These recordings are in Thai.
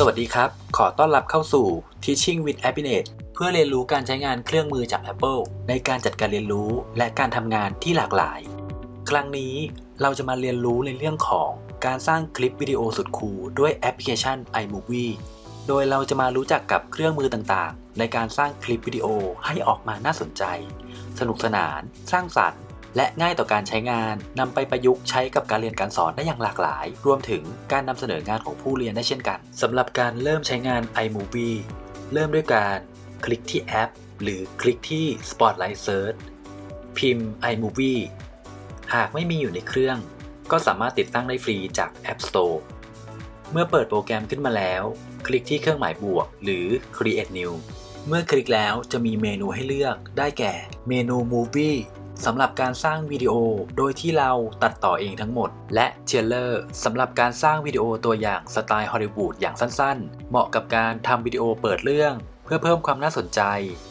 สวัสดีครับ ขอต้อนรับเข้าสู่ Teaching with Happiness เพื่อเรียนรู้การใช้งานเครื่องมือจาก Apple ในการจัดการเรียนรู้และการทำงานที่หลากหลาย ครั้งนี้เราจะมาเรียนรู้ในเรื่องของการสร้างคลิปวิดีโอสุดคูลด้วยแอปพลิเคชัน iMovie โดยเราจะมารู้จักกับเครื่องมือต่างๆ ในการสร้างคลิปวิดีโอให้ออกมาน่าสนใจ สนุกสนาน สร้างสรรค์ และง่ายต่อการใช้งานนำไปประยุกต์ใช้กับการเรียนการสอนได้อย่างหลากหลาย รวมถึงการนำเสนองานของผู้เรียนได้เช่นกันสำหรับการเริ่มใช้งาน iMovie เริ่มด้วยการคลิกที่แอป หรือคลิกที่ Spotlight Search พิมพ์ iMovie หากไม่มีอยู่ในเครื่อง ก็สามารถติดตั้งได้ฟรีจาก App Store เมื่อเปิดโปรแกรมขึ้นมาแล้ว คลิกที่เครื่องหมายบวก หรือ Create New เมื่อคลิกแล้วจะมีเมนูให้เลือกได้แก่ เมนู Movie สำหรับการสร้างวิดีโอโดยที่เราตัดต่อเองทั้งหมด และ t เลอร์สำหรับการสร้างวิดีโอตัวอย่างสไตล์ฮอลลีวูดอย่างสั้นๆ เหมาะกับการทำวิดีโอเปิดเรื่อง เพื่อเพิ่มความน่าสนใจ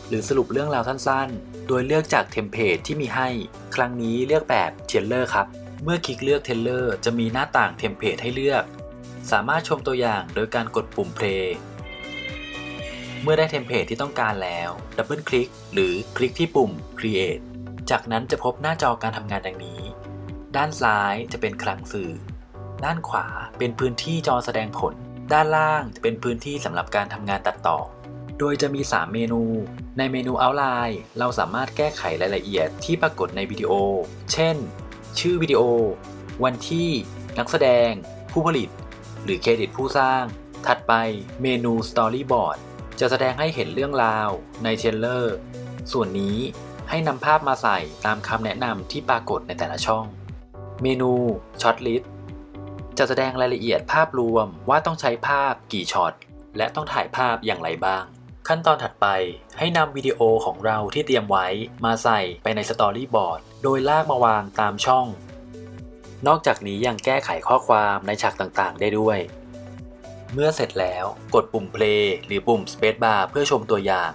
หรือสรุปเรื่องราวสั้นๆ โดยเลือกจากเทมเพลตที่มีให้ ครั้งนี้เลือกแบบ t เลอร์ครับ เมื่อคลิกเลือก t เลอร์จะมีหน้าต่างเทมเพลตให้เลือก สามารถชมตัวอย่างโดยการกดปุ่ม play เมื่อได้เทมเพลตที่ต้องการแล้ว ดับเบิลคลิกหรือคลิกที่ปุ่ม create จากนั้นจะพบหน้าจอการทำงานดังนี้ ด้านซ้ายจะเป็นคลังสื่อ ด้านขวาเป็นพื้นที่จอแสดงผล ด้านล่างจะเป็นพื้นที่สำหรับการทำงานตัดต่อ โดยจะมี 3 เมนู ในเมนู Outline เราสามารถแก้ไขรายละเอียดที่ปรากฏในวิดีโอ เช่น ชื่อวิดีโอ วันที่ นักแสดง ผู้ผลิต หรือเครดิตผู้สร้าง ถัดไปเมนู Storyboard จะแสดงให้เห็นเรื่องราวในเทรลเลอร์ ส่วนนี้ ให้นำภาพมาใส่ตามคำแนะนำที่ปรากฏในแต่ละช่อง เมนูช็อตลิสต์จะแสดงรายละเอียดภาพรวมว่าต้องใช้ภาพกี่ช็อตและต้องถ่ายภาพอย่างไรบ้าง ขั้นตอนถัดไปให้นำวิดีโอของเราที่เตรียมไว้มาใส่ไปในสตอรี่บอร์ดโดยลากมาวางตามช่อง นอกจากนี้ยังแก้ไขข้อความในฉากต่างๆ ได้ด้วย เมื่อเสร็จแล้วกดปุ่ม play หรือปุ่ม space bar เพื่อชมตัวอย่าง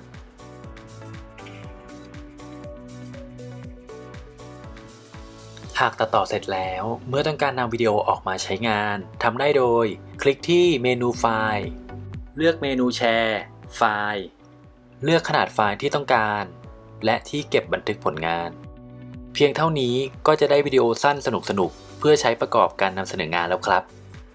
หากตัดต่อเสร็จแล้ว เมื่อต้องการนำวิดีโอออกมาใช้งานทำได้โดย คลิกที่เมนูไฟล์ เลือกเมนูแชร์ ไฟล์ เลือกขนาดไฟล์ที่ต้องการ และที่เก็บบันทึกผลงาน เพียงเท่านี้ก็จะได้วิดีโอสั้นสนุกๆ เพื่อใช้ประกอบการนำเสนองานแล้วครับ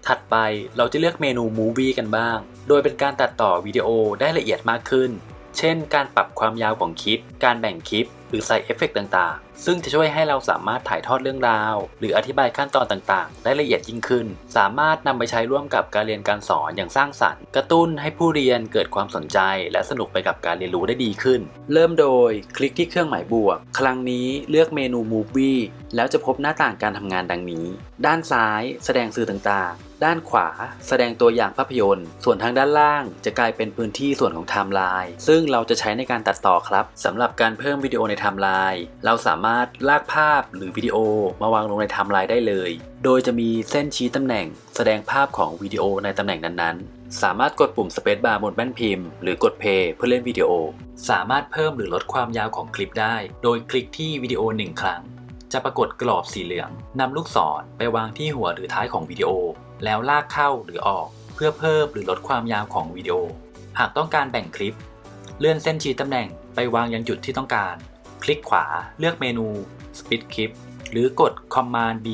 ถัดไปเราจะเลือกเมนู Movie กันบ้าง โดยเป็นการตัดต่อวิดีโอได้ละเอียดมากขึ้น เช่น การปรับความยาวของคลิป การแบ่งคลิปหรือใส่เอฟเฟกต์ต่างๆ ซึ่งจะช่วยให้เราสามารถถ่ายทอดเรื่องราว หรืออธิบายขั้นตอนต่างๆ ได้ละเอียดยิ่งขึ้น สามารถนำไปใช้ร่วมกับการเรียนการสอนอย่างสร้างสรรค์ กระตุ้นให้ผู้เรียนเกิดความสนใจ และสนุกไปกับการเรียนรู้ได้ดีขึ้น เริ่มโดยคลิกที่เครื่องหมายบวก ครั้งนี้เลือกเมนู Movie แล้วจะพบหน้าต่างการทำงานดังนี้ ด้านซ้ายแสดงสื่อต่างๆ ด้านขวาแสดงตัวอย่างภาพยนตร์ ส่วนทางด้านล่างจะกลายเป็นพื้นที่ส่วนของไทม์ไลน์ ซึ่งเราจะใช้ในการตัดต่อครับสำหรับการเพิ่มวิดีโอในไทม์ไลน์ เราสามารถลากภาพหรือวิดีโอมาวางลงในไทม์ไลน์ได้เลย โดยจะมีเส้นชี้ตำแหน่ง แสดงภาพของวิดีโอในตำแหน่งนั้นๆ สามารถกดปุ่ม Space Bar บนแป้นพิมพ์ หรือกด Play เพื่อเล่นวิดีโอ สามารถเพิ่มหรือลดความยาวของคลิปได้ โดยคลิกที่วิดีโอหนึ่งครั้ง จะปรากฏกรอบสีเหลืองนำลูกศรไปวางที่หัวหรือท้ายของวิดีโอ แล้วลากเข้าหรือออก เพื่อเพิ่มหรือลดความยาวของวิดีโอ หากต้องการแบ่งคลิป เลื่อนเส้นชี้ตำแหน่งไปวางยังจุดที่ต้องการ คลิกขวาเลือกเมนู Split Clip หรือกด Command B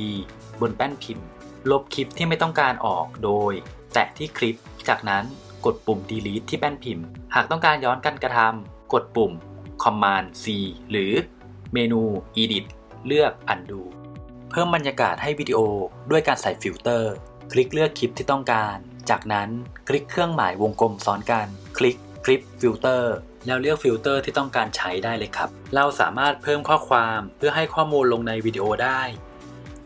บนแป้นพิมพ์ ลบคลิปที่ไม่ต้องการออกโดย แตะที่คลิป จากนั้นกดปุ่ม Delete ที่แป้นพิมพ์ หากต้องการย้อนการกระทำกดปุ่ม Command C หรือเมนู Edit เลือก Undo เพิ่มบรรยากาศให้วิดีโอด้วยการใส่ฟิลเตอร์ คลิกเลือกคลิปที่ต้องการ จากนั้นคลิกเครื่องหมายวงกลมซ้อนกัน คลิก คลิปฟิลเตอร์แล้วเลือกฟิลเตอร์ที่ต้องการใช้ได้เลยครับ เราสามารถเพิ่มข้อความเพื่อให้ข้อมูลลงในวิดีโอได้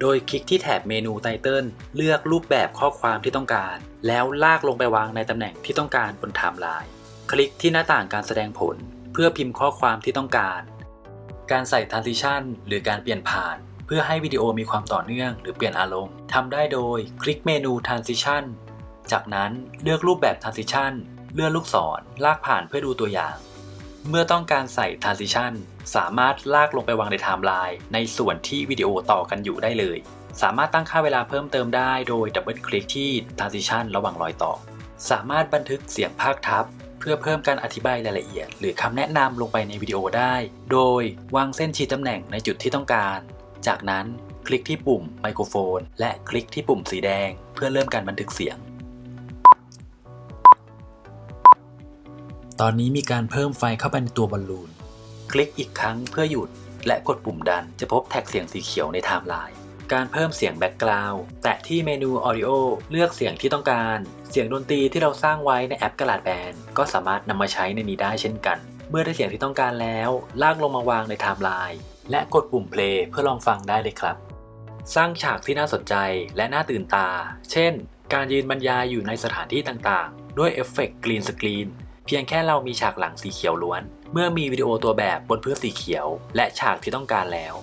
โดยคลิกที่แถบเมนูไตเติลเลือกรูปแบบข้อความที่ต้องการ แล้วลากลงไปวางในตำแหน่งที่ต้องการบนไทม์ไลน์ คลิกที่หน้าต่างการแสดงผล เพื่อพิมพ์ข้อความที่ต้องการ การใส่ transition หรือการเปลี่ยนผ่าน เพื่อให้วิดีโอมีความต่อเนื่อง หรือเปลี่ยนอารมณ์ทำได้โดยคลิกเมนู transition จากนั้นเลือกรูปแบบ transition เลื่อนลูกศรลากผ่านเพื่อดูตัวอย่าง เมื่อต้องการใส่ transition สามารถลากลงไปวางในไทม์ไลน์ในส่วนที่วิดีโอต่อกันอยู่ได้เลย สามารถตั้งค่าเวลาเพิ่มเติมได้โดยดับเบิลคลิกที่ transition ระหว่างรอยต่อ สามารถบันทึกเสียงภาคทับ เพื่อเพิ่มการอธิบายรายละเอียด หรือคำแนะนำลงไปในวิดีโอได้ โดยวางเส้นชี้ตำแหน่งในจุดที่ต้องการ จากนั้นคลิกที่ปุ่มไมโครโฟน และคลิกที่ปุ่มสีแดง เพื่อเริ่มการบันทึกเสียง ตอนนี้มีการเพิ่มไฟเข้าไปในตัวบอลลูน คลิกอีกครั้งเพื่อหยุด และกดปุ่มดันจะพบแท็กเสียงสีเขียวในไทม์ไลน์การเพิ่มเสียงแบ็กกราวด์แตะที่เมนู Audio เลือกเสียงที่ต้องการ เสียงดนตรีที่เราสร้างไว้ในแอปกระดาษแบนก็สามารถนำมาใช้ในนี้ได้เช่นกัน เมื่อได้เสียงที่ต้องการแล้ว ลากลงมาวางในไทม์ไลน์และกดปุ่ม play เพื่อลองฟังได้เลยครับ สร้างฉากที่น่าสนใจและน่าตื่นตา เช่น การยืนบรรยายอยู่ในสถานที่ต่างๆ ด้วยเอฟเฟกต์กรีนสกรีน เพียงแค่เรามีฉากหลังสีเขียวล้วน เมื่อมีวิดีโอตัวแบบบนพื้นสีเขียว และฉากที่ต้องการแล้ว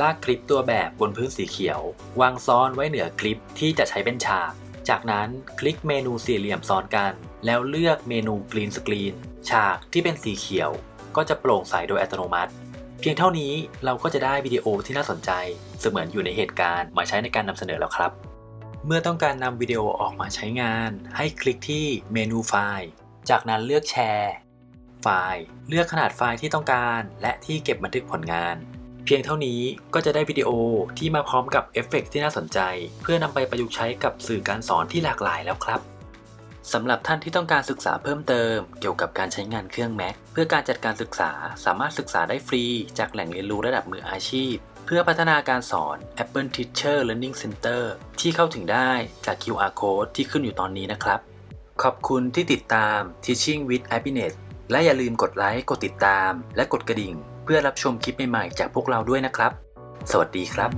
ลากคลิปตัวแบบบนพื้นสีเขียว วางซ้อนไว้เหนือคลิปที่จะใช้เป็นฉาก จากนั้นคลิกเมนูสี่เหลี่ยมซ้อนกัน แล้วเลือกเมนูกรีนสกรีนฉากที่เป็นสีเขียว ก็จะโปร่งใสโดยอัตโนมัติ เพียงเท่านี้เราก็จะได้วิดีโอที่น่าสนใจ เสมือนอยู่ในเหตุการณ์มาใช้ในการนำเสนอแล้วครับ เมื่อต้องการนำวิดีโอออกมาใช้งาน ให้คลิกที่เมนูไฟล์ จากนั้นเลือกแชร์ ไฟล์ เลือกขนาดไฟล์ที่ต้องการ และที่เก็บบันทึกผลงาน เพียงเท่านี้ก็จะได้วิดีโอที่มาพร้อมกับเอฟเฟกต์ที่น่าสนใจ เพื่อนำไปประยุกต์ใช้กับสื่อการสอนที่หลากหลายแล้วครับสำหรับท่านที่ต้องการศึกษาเพิ่มเติม เกี่ยวกับการใช้งานเครื่อง Mac เพื่อการจัดการศึกษาสามารถศึกษาได้ฟรี จากแหล่งเรียนรู้ระดับมืออาชีพ เพื่อพัฒนาการสอน Apple Teacher Learning Center ที่เข้าถึงได้จาก QR Code ที่ขึ้นอยู่ตอนนี้นะครับ ขอบคุณที่ติดตาม Teaching with Happiness และอย่าลืมกดไลค์กดติดตาม และกดกระดิ่ง เพื่อรับชมคลิปใหม่ๆจากพวกเราด้วยนะครับ สวัสดีครับ